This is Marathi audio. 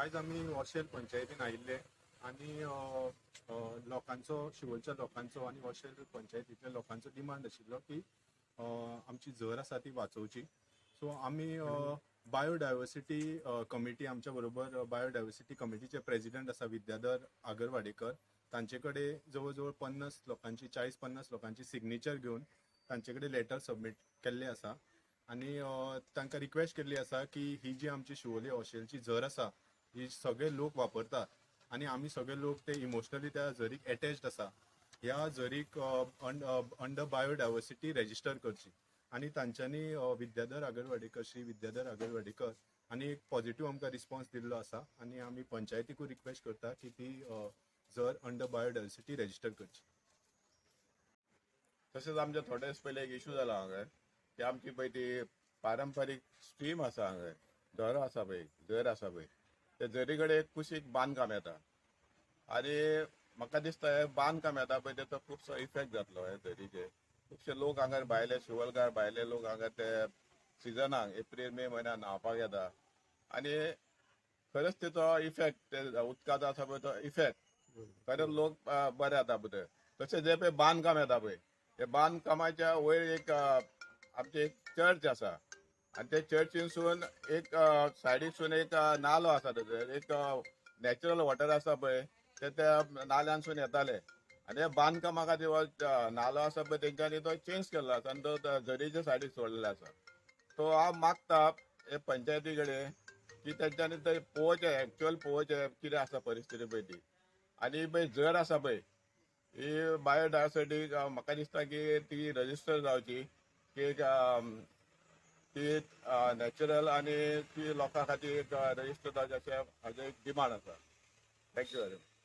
आयज आमी वॉशेल पंचायतीन आयिल्ले आनी लोकांचो शिवोलच्या लोकांचो आनी वॉशेल पंचायतींतल्या लोकांचो डिमांड आशिल्लो की आमची झर आसा ती वाचोवची. सो आमी बायोडायवर्सिटी कमिटी आमच्या बरोबर बायोडायवर्सिटी कमिटीचे प्रेसिडेंट आसा विद्याधर आगरवाडेकर. तांचे कडेन जवळ जवळ पन्नास लोकांची चाळीस पन्नास लोकांची सिग्नेचर घेवन तांचे कडेन लेटर सबमीट केल्ले आसा. आनी तांकां रिक्वेस्ट केल्ली आसा की ही जी आमची शिवोली हॉस्टेलची झर आसा ही सगळे लोक वापरतात. आनी आमी सगळे लोक ते इमोशनली त्या झरीक अटॅच्ड आसा ह्या झरीक अंडर बायोडायवर्सिटी रेजिस्टर करची. आनी तांच्यांनी विद्याधर आगरवाडेकर श्री विद्याधर आगरवाडेकर आनी एक पॉझिटिव्ह आमकां रिस्पॉन्स दिल्लो आसा आनी आमी पंचायतीकूय रिक्वेस्ट करता की ती जर अंडर बायोडायवर्सिटी रेजिस्टर करची. तशेंच आमचे थोडे दीस पयलीं एक इशू जाला हांगा की आमची पळय ती पारंपारीक स्ट्रीम आसा हांगा झरो आसा पळय झर आसा पळय ते झरी कडेन एक कुशीक बांदकाम येता. आनी म्हाका दिसता हे बांदकाम येता पळय तेचो खुबसो इफेक्ट जातलो हे झरीचे खुबशे लोक हांगा भायले शिवलकार भायले लोक हांगा ते सिजनाक एप्रील मे म्हयन्यात न्हावपाक येता. आनी खरेंच तेचो इफेक्ट ते उदकाचो आसा पळय तो इफेक्ट खरेंच लोक बरे जाता पळय तशें जे पळय बांदकाम येता पळय. हे बांदकामाच्या वयर एक आमची एक चर्च आसा. आनी ते चर्चीनसून एक सायडीसून सायडीकसून एक नालो आसा थंयसर एक नॅचरल वॉटर आसा पळय. ते त्या नाल्यांसून येताले. आनी हे बांदकामा खातीर हो नालो आसा पळय तेंच्यांनी तो चेंज केल्लो आसा आनी तो त्या झरीच्या सायडीक सोडलेलो आसा सो हांव मागता हे पंचायती कडेन की तेंच्यांनी थंय पोवचें एक्च्युअल पोवचें कितें आसा परिस्थिती पळय ती. आनी पळय झर आसा पळय. ही बायोडायवर्सिटी म्हाका दिसता की ती रजिस्टर जावची. की ती नॅचरल आनी ती लोकां खातीर रजिस्टर जावची अशें हाजो एक डिमांड आसा थँक्यू वेरी मच